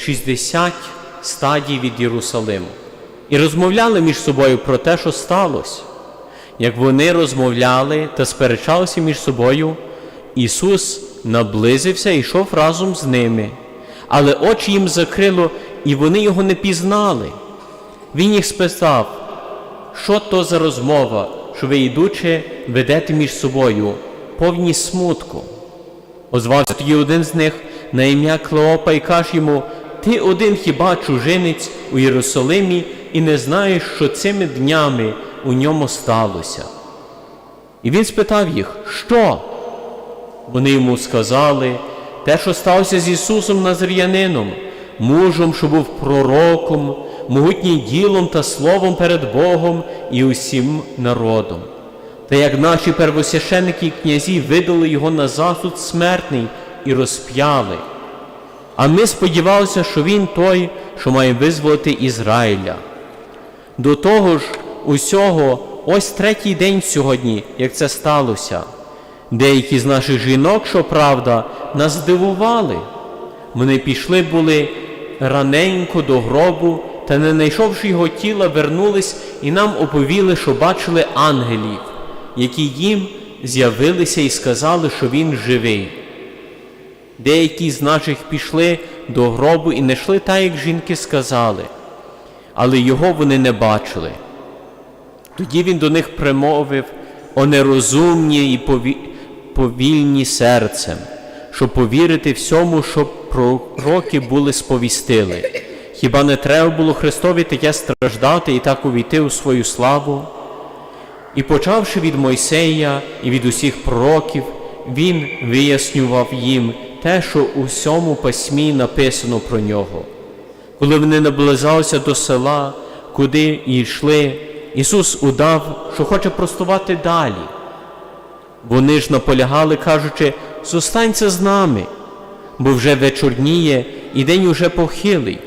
60 стадій від Єрусалиму і розмовляли між собою про те, що сталося. Як вони розмовляли та сперечалися між собою, Ісус наблизився і йшов разом з ними, але очі їм закрило, і вони його не пізнали. Він їх спитав, що то за розмова, що ви йдучи, ведете між собою, повні смутку. Озвався тоді один з них на ім'я Клеопа і каже йому, ти один хіба чужинець у Єрусалимі і не знаєш, що цими днями у ньому сталося. І він спитав їх, що? Вони йому сказали, те, що сталося з Ісусом Назарянином, мужем, що був пророком, могутнім ділом та словом перед Богом і усім народом. Та як наші первосвященники і князі видали його на засуд смертний і розп'яли. А ми сподівалися, що він той, що має визволити Ізраїля. До того ж, усього, ось третій день сьогодні, як це сталося. Деякі з наших жінок, що правда, нас здивували. Вони пішли були раненько до гробу, та, не знайшовши його тіла, вернулись і нам оповіли, що бачили ангелів, які їм з'явилися і сказали, що він живий. Деякі з наших пішли до гробу і не йшли так, як жінки сказали, але його вони не бачили. Тоді він до них примовив о нерозумні і пові... повільні серцем, щоб повірити всьому, що пророки були сповістили. Хіба не треба було Христові таке страждати і так увійти у свою славу? І почавши від Мойсея і від усіх пророків, він вияснював їм те, що у всьому письмі написано про нього. Коли вони наближалися до села, куди йшли, Ісус удав, що хоче простувати далі. Вони ж наполягали, кажучи, зостанься з нами, бо вже вечорніє і день уже похилий.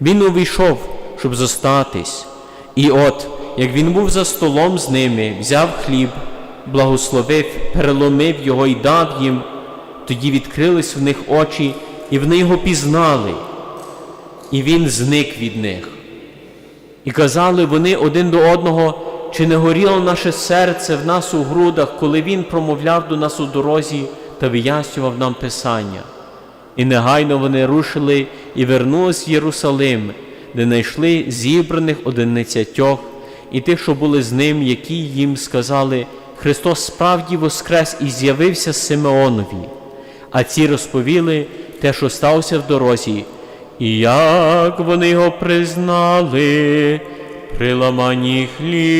Він увійшов, щоб зостатись. І от, як він був за столом з ними, взяв хліб, благословив, переломив його і дав їм, тоді відкрились в них очі, і вони його пізнали, і він зник від них. І казали вони один до одного, чи не горіло наше серце в нас у грудах, коли Він промовляв до нас у дорозі та вияснював нам Писання. І негайно вони рушили і вернулись в Єрусалим, де знайшли зібраних одинадцятьох і тих, що були з ним, які їм сказали, Христос справді воскрес і з'явився Симеонові. А ці розповіли те, що сталося в дорозі, і як вони його признали при ламанні хліба.